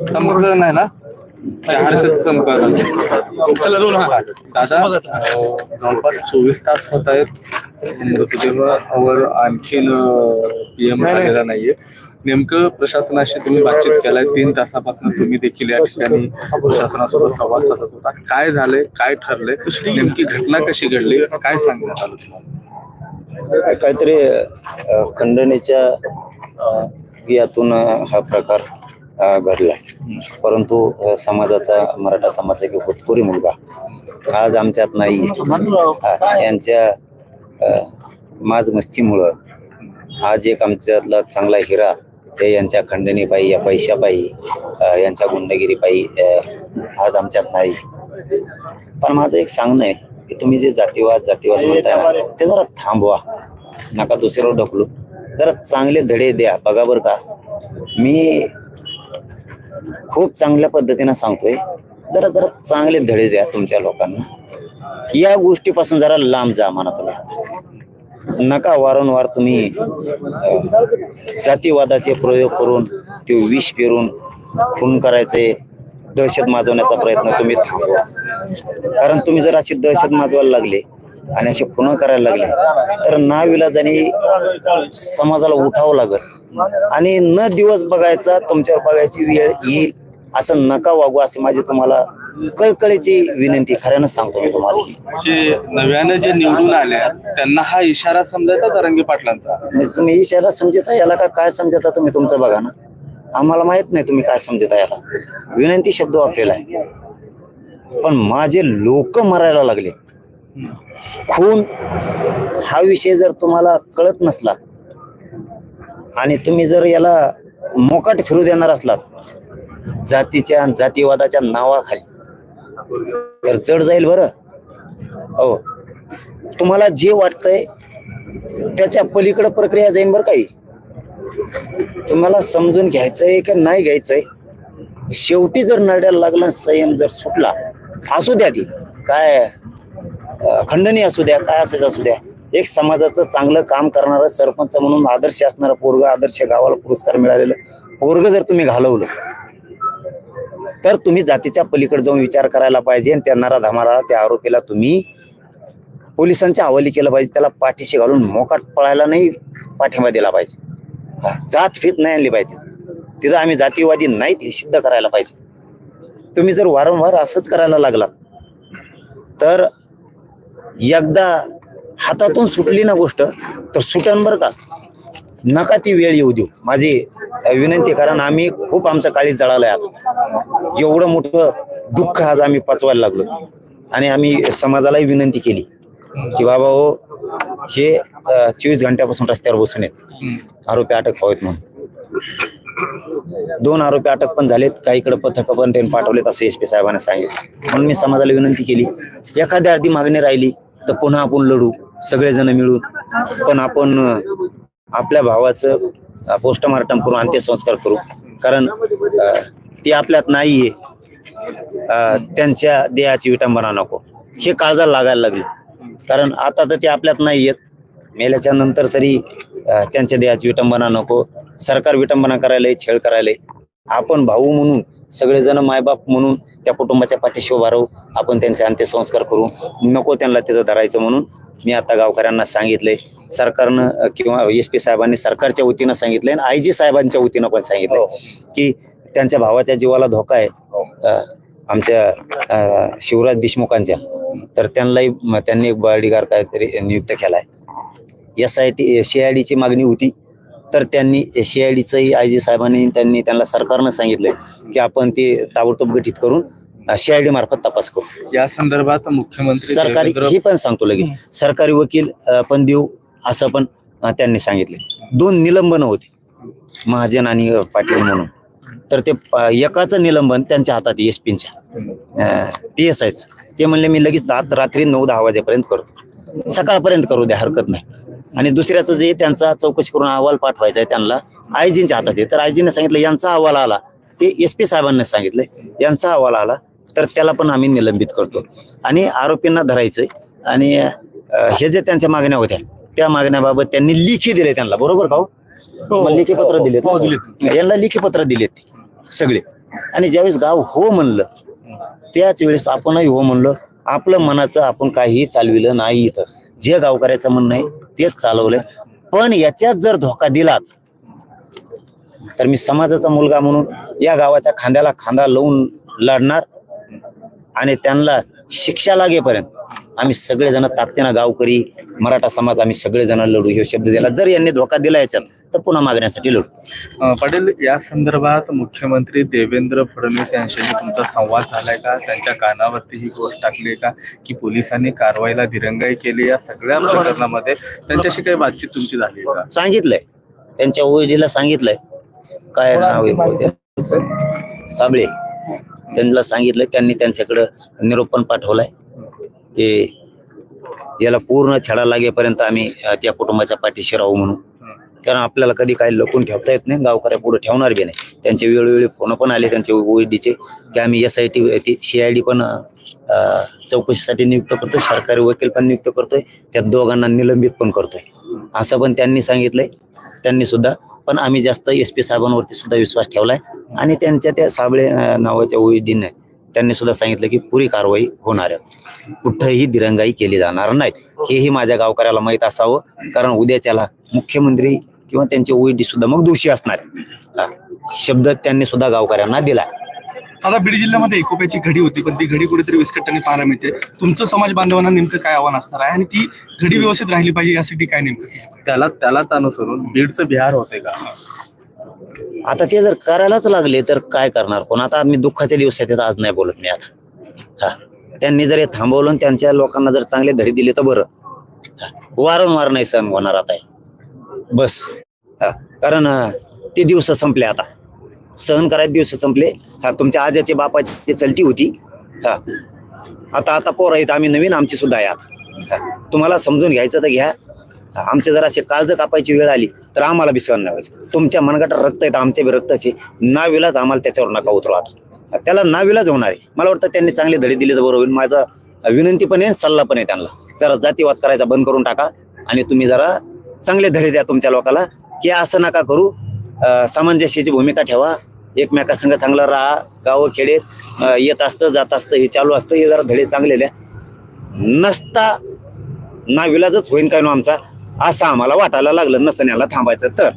संपर्क नाही ना? हर्षद संपर्क. चला दोन हा. दादा अं, जवळपास चोवीस तास होत आहेत. मृतदेहावर आणखीन पीएम आलेला नाहीये. नेमकं प्रशासनाशी तुम्ही बातचीत केलाय. तीन तासापासून तुम्ही देखील या ठिकाणी प्रशासनासोबत संवाद साधत होता. काय झालंय? काय ठरलंय? नेमकी घटना कशी घडली? काय सांगण्यात आलं तुम्हाला? काहीतरी अ, खंडणीच्या अ, यातून अ, हा प्रकार अ, घडला परंतु समाजाचा मराठा समाजाचा एक होतकोरी मुलगा आज आमच्यात नाही. यांच्या माज मस्तीमुळं आज एक आमच्यातला चांगला हिरा हे यांच्या खंडणीपायी या पैशापायी यांच्या गुंडगिरीपायी आज आमच्यात नाही. पण माझं एक सांगणं आहे की तुम्ही जे जातीवाद जातीवाद म्हणताय ना ते जरा थांबवा. नका दुसऱ्यावर ढकलू. जरा चांगले धडे द्या. बघा बरं का. मी खूप चांगल्या पद्धतीनं सांगतोय. जरा जरा चांगले धडे द्या तुमच्या लोकांना. या गोष्टीपासून जरा लांब जा म्हणा तुम्ही आता नका वारंवार तुम्ही जातीवादाचे प्रयोग करून ते विष पेरून खून करायचे दहशत माजवण्याचा प्रयत्न तुम्ही थांबवा. कारण तुम्ही जर अशी दहशत माजवायला लागले आणि असे खुणं करायला लागले तर नाविलाजाने समाजाला उठावं लागल. आणि न दिवस बघायचा तुमच्यावर बघायची वेळ येईल असं नका वागू अशी माझी तुम्हाला कळकळीची विनंती. खऱ्यानं सांगतो मी तुम्हाला. जे नव्याने जे निवडून आल्या त्यांना हा इशारा समजायचा तरंगी पाटलांचा? म्हणजे तुम्ही इशारा समजता याला का काय समजता तुम्ही तुमचं बघा ना. आम्हाला माहीत नाही तुम्ही काय समजता याला. विनंती शब्द वापरेला आहे. पण माझे लोक मरायला लागले. खून हा विषय जर तुम्हाला कळत नसला आणि तुम्ही जर याला मोकाट फिरू देणार असलात जातीच्या जातीवादाच्या नावाखाली तर जड जाईल बरं. हो तुम्हाला जे वाटतंय त्याच्या पलीकडे प्रक्रिया जाईल बरं काही. तुम्हाला समजून घ्यायचंय का नाही घ्यायचंय? शेवटी जर नड्याला लागला संयम जर सुटला असू द्या ती. काय खंडणी असू द्या काय असायचं असू द्या. एक समाजाचं चांगलं काम करणारं सरपंच म्हणून आदर्श असणारं पोरग आदर्श गावाला पुरस्कार मिळालेलं. पोरग जर तुम्ही घालवलं तर तुम्ही जातीच्या पलीकडे जाऊन विचार करायला पाहिजे आणि त्या नरा त्या आरोपीला तुम्ही पोलिसांच्या हवाली केलं पाहिजे. त्याला पाठीशी घालून मोकाट पळायला नाही पाठिंबा दिला पाहिजे. जात फित नाही आणली पाहिजे. तिथं आम्ही जातीवादी नाहीत हे सिद्ध करायला पाहिजे. तुम्ही जर वारंवार असंच करायला लागला तर एकदा हातातून सुटली ना गोष्ट तर सुटन बरं का. नका ती वेळ येऊ देऊ. माझी विनंती कारण आम्ही खूप आमचं काळी जळालंय आता. एवढं मोठं दुःख आज आम्ही पचवायला लागलो. आणि आम्ही समाजालाही विनंती केली की बाबा हो हे चोवीस घंट्यापासून रस्त्यावर बसून आहेत. आरोपी अटक व्हावेत म्हणून. दोन आरोपी अटक पण झालेत. काहीकडे पथक पण त्यांनी पाठवलेत असं एस पी साहेबांनी सांगितलं. म्हणून मी समाजाला विनंती केली. एखाद्या अर्धी मागणी राहिली तर पुन्हा आपण लढू. सगळेजण मिळून पण आपण आपल्या भावाचं पोस्टमार्टम करून अंत्यसंस्कार करू. कारण ती आपल्यात नाहीये. अं, त्यांच्या देहाची विटंबना नको. हे काळजाला लागायला लागले. कारण आता तर ते आपल्यात नाहीयेत. मेल्याच्या नंतर तरी त्यांच्या देहाची विटंबना नको. सरकार विटंबना करायला छेड करायला आपण भाऊ म्हणून सगळेजण मायबाप म्हणून त्या कुटुंबाच्या पाठीशी उभा राहू. आपण त्यांचे अंत्यसंस्कार करू. नको त्यांना तिथं धरायचं म्हणून मी आता गावकऱ्यांना सांगितलंय सरकारनं किंवा एस पी साहेबांनी सरकारच्या वतीनं सांगितलंय आणि आय जी साहेबांच्या वतीनं पण सांगितलंय की त्यांच्या भावाच्या जीवाला धोका आहे. अं, आमच्या शिवराज देशमुखांच्या. तर त्यांनाही त्यांनी एक बॉडीगार्ड काहीतरी नियुक्त केलाय. S I T C I डीची मागणी होती. तर त्यांनी सी आय डीचंही आय जी साहेबांनी त्यांनी त्यांना सरकारनं सांगितलंय की आपण ते ताबडतोब गठीत करून सी आय डी मार्फत तपास करू. या संदर्भात मुख्यमंत्री सरकारी देवेंद्र ही पण सांगतो लगेच. सरकारी वकील अं, पण देऊ असं पण अं, त्यांनी सांगितले. दोन निलंबन होते. महाजन आणि अं, पाटील म्हणून. तर ते अं, एकाचं निलंबन त्यांच्या हातात एस पीच्या पी एस आयच ते म्हणले मी लगेच आत रात्री नऊ दहा वाजेपर्यंत करतो सकाळपर्यंत करू द्या हरकत नाही. आणि दुसऱ्याचं जे त्यांचा चौकशी करून अहवाल पाठवायचा आहे त्यांना आयजींच्या हातात आहे. तर आयजीने सांगितलं यांचा अहवाल आला. ते एस पी साहेबांनी सांगितलंय यांचा अहवाल आला. तर त्याला पण आम्ही निलंबित करतो. आणि आरोपींना धरायचंय. आणि हे जे त्यांच्या मागण्या होत्या त्या मागण्याबाबत त्यांनी लिखी दिले त्यांना. बरोबर का हो? मग लेखी पत्र हो, ना? दिलेत. यांना लेखी पत्र दिलेत सगळे. आणि ज्यावेळेस गाव हो म्हणलं त्याच वेळेस आपणही हो म्हणलं आपलं मनाचं आपण काहीही चालविलं नाही इथं. जे गावकऱ्याचं म्हणणं आहे तेच चालवलंय. पण याच्यात जर धोका दिलाच तर मी समाजाचा मुलगा म्हणून या गावाच्या खांद्याला खांदा लावून लढणार. आणि त्यांना शिक्षा लागेपर्यंत आम्ही सगळेजण ताकदीनं गावकरी मराठा समाज आम्ही सगळेजण लढू. हे शब्द दिला. जर यांनी धोका दिला याच्यात तर पुन्हा मागण्यासाठी लढू. पाटील या संदर्भात मुख्यमंत्री देवेंद्र फडणवीस यांच्याशी तुमचा संवाद झालाय का? त्यांच्या कानावरती ही गोष्ट टाकली का? की पोलिसांनी कारवाईला दिरंगाई केली या सगळ्या प्रकरणामध्ये. त्यांच्याशी काही बातचीत तुमची झाली आहे का? सांगितलंय. त्यांच्या ओळीला सांगितलंय. काय नाव? साबळे. त्यांना सांगितलं त्यांनी त्यांच्याकडं निरोप पण पाठवलाय की याला पूर्ण छडा लागेपर्यंत आम्ही त्या कुटुंबाच्या पाठीशी राहू म्हणून. कारण आपल्याला कधी काही लपून ठेवता येत नाही गावकऱ्या पुढे ठेवणार बी नाही. त्यांचे वेळोवेळी फोन पण आले त्यांचे ओईडीचे की आम्ही S I T C I D पण चौकशीसाठी नियुक्त करतोय सरकारी वकील पण नियुक्त करतोय त्या दोघांना निलंबित पण करतोय. असं पण त्यांनी सांगितलंय. त्यांनी सुद्धा पण आम्ही जास्त एस पी साहेबांवरती सुद्धा विश्वास ठेवलाय. आणि त्यांच्या त्या साबळे नावाच्या ओईडीने त्यांनी सुद्धा सांगितलं की पुरी कारवाई होणार आहे. कुठंही दिरंगाई केली जाणार नाही. हेही माझ्या गावकऱ्याला माहीत असावं. कारण उद्याच्याला मुख्यमंत्री किंवा त्यांचे ओईडी सुद्धा मग दोषी असणार शब्द त्यांनी सुद्धा गावकऱ्यांना दिला आता बीड जिल्ह्यामध्ये एकोप्याची घडी होती पण ती घडी कुठेतरी विस्कटताना पाहायला मिळते. तुमचं समाज बांधवांना नेमकं काय आव्हान असणार आहे? आणि ती घडी व्यवस्थित राहिली पाहिजे यासाठी काय नेमकं? त्यालाच त्यालाच अनुसरून बीडचं बिहार होते का? आता ते जर करायलाच लागले तर काय करणार पण आता मी दुःखाच्या दिवसात आहेत, आज नाही बोलत मी आता. हा. त्यांनी जर हे थांबवलं आणि त्यांच्या लोकांना जर चांगले धडे दिले तर बरं. हा. वारंवार नाही सहन होणार आता हे. बस. हा. कारण ते दिवस संपले आता. सहन करायचे दिवस संपले. हा तुमच्या आजाचे बापाची चलती होती. हा. आता आता पोरं आहेत आम्ही नवीन आमची सुद्धा आहे हा. तुम्हाला समजून घ्यायचं तर घ्या. आमचे जर असे काळज कापायची वेळ आली तर आम्हाला बी सहन व्हायचं तुमच्या मनगटात रक्त आहेत आमच्या बी रक्ताचे नाविलाच आम्हाला त्याच्यावर नका उतरू आता. त्याला नाविलाच होणार आहे. मला वाटतं त्यांनी चांगले धडे दिले तर बरोबर होईल. माझा विनंती पण आहे सल्ला पण आहे त्यांना. जरा जातीवाद करायचा बंद करून टाका आणि तुम्ही जरा चांगले धडे द्या तुमच्या लोकाला. की असं नका करू. सामंजस्याची भूमिका ठेवा. एकमेकासंग चांगलं राहा गावं खेडे येत असतं जात असतं हे चालू असतं हे जरा धडे चांगले नसता नसता नाविलाजच होईन काय नो आमचा असं आम्हाला वाटायला लागलं नसण्याला थांबायचं तर.